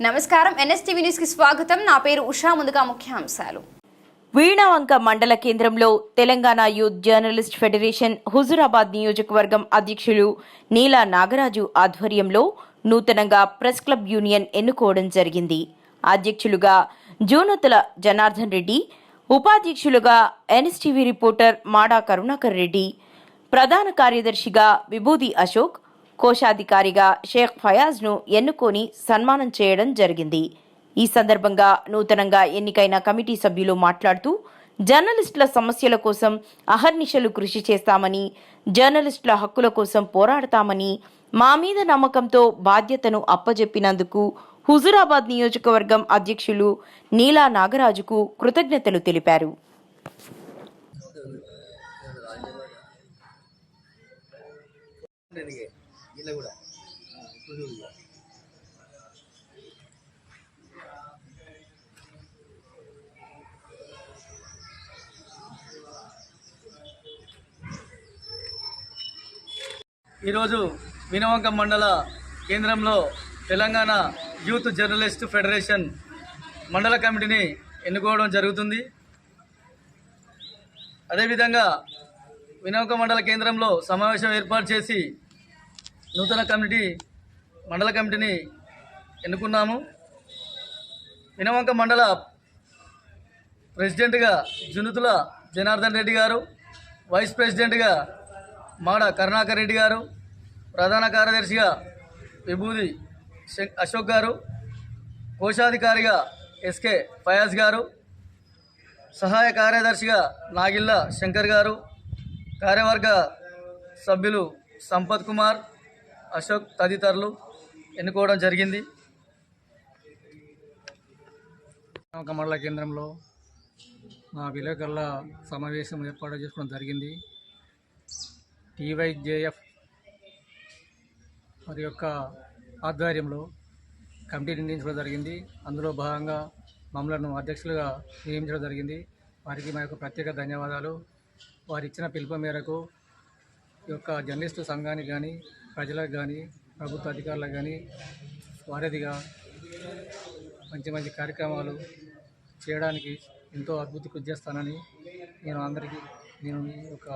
నమస్కారం. ఎన్ఎస్టీవీ న్యూస్కి స్వాగతం. నా పేరు ఉషా. ముందుగా ముఖ్యాంశాలు. వీణావంక మండల కేంద్రంలో Telangana youth journalist federation Huzurabad నియోజకవర్గం అధ్యక్షులు నీలా నాగరాజు ఆధ్వర్యంలో నూతనంగా ప్రెస్ క్లబ్ యూనియన్ ఎన్నుకోవడం జరిగింది. అధ్యక్షులుగా జూనతుల జనార్దన్ రెడ్డి ఉపాధ్యక్షులుగా ఎన్ఎస్టీవీ రిపోర్టర్ మాడా కరుణాకర్ రెడ్డి ప్రధాన కార్యదర్శిగా విభూది అశోక్ కోశాధికారిగా షేక్ ఫయాజ్ను ఎన్నుకొని సన్మానం చేయడం జరిగింది. ఈ సందర్భంగా నూతనంగా ఎన్నికైన కమిటీ సభ్యులు మాట్లాడుతూ జర్నలిస్టుల సమస్యల కోసం అహర్నిశలు కృషి చేస్తామని జర్నలిస్టుల హక్కుల కోసం పోరాడతామని మా మీద నమ్మకంతో బాధ్యతను అప్పజెప్పినందుకు హుజురాబాద్ నియోజకవర్గం అధ్యక్షులు నీలా నాగరాజుకు కృతజ్ఞతలు తెలిపారు. ఇలా కూడా. ఈరోజు వినవంక మండల కేంద్రంలో తెలంగాణ యూత్ జర్నలిస్ట్ ఫెడరేషన్ మండల కమిటీని ఎన్నుకోవడం జరుగుతుంది. అదేవిధంగా వినవంక మండల కేంద్రంలో సమావేశం ఏర్పాటు చేసి నూతన కమిటీ మండల కమిటీని ఎన్నుకున్నాము. వినవంక మండల ప్రెసిడెంట్గా జునుతుల జనార్దన్ రెడ్డి గారు వైస్ ప్రెసిడెంట్గా మాడ కరుణాకర్ రెడ్డి గారు ప్రధాన కార్యదర్శిగా విభూది అశోక్ గారు కోశాధికారిగా ఎస్కే ఫయాజ్ గారు సహాయ కార్యదర్శిగా నాగిల్ల శంకర్ గారు కార్యవర్గ సభ్యులు సంపత్ కుమార్ అశోక్ తదితరులు ఎన్నుకోవడం జరిగింది. ఒక మండల కేంద్రంలో మా విలేకరుల సమావేశం ఏర్పాటు చేసుకోవడం జరిగింది. టీవైజేఎఫ్ వారి యొక్క ఆధ్వర్యంలో కమిటీ నిర్ణయించడం జరిగింది. అందులో భాగంగా మమ్మలను అధ్యక్షులుగా నియమించడం జరిగింది. వారికి మా యొక్క ప్రత్యేక ధన్యవాదాలు. వారు ఇచ్చిన పిలుపు మేరకు యొక్క జర్నలిస్టు సంఘానికి కానీ ప్రజలకు కానీ ప్రభుత్వ అధికారులకు కానీ వారధిగా మంచి మంచి కార్యక్రమాలు చేయడానికి ఎంతో అద్భుత కృషి చేస్తానని నేను అందరికీ నేను ఈ యొక్క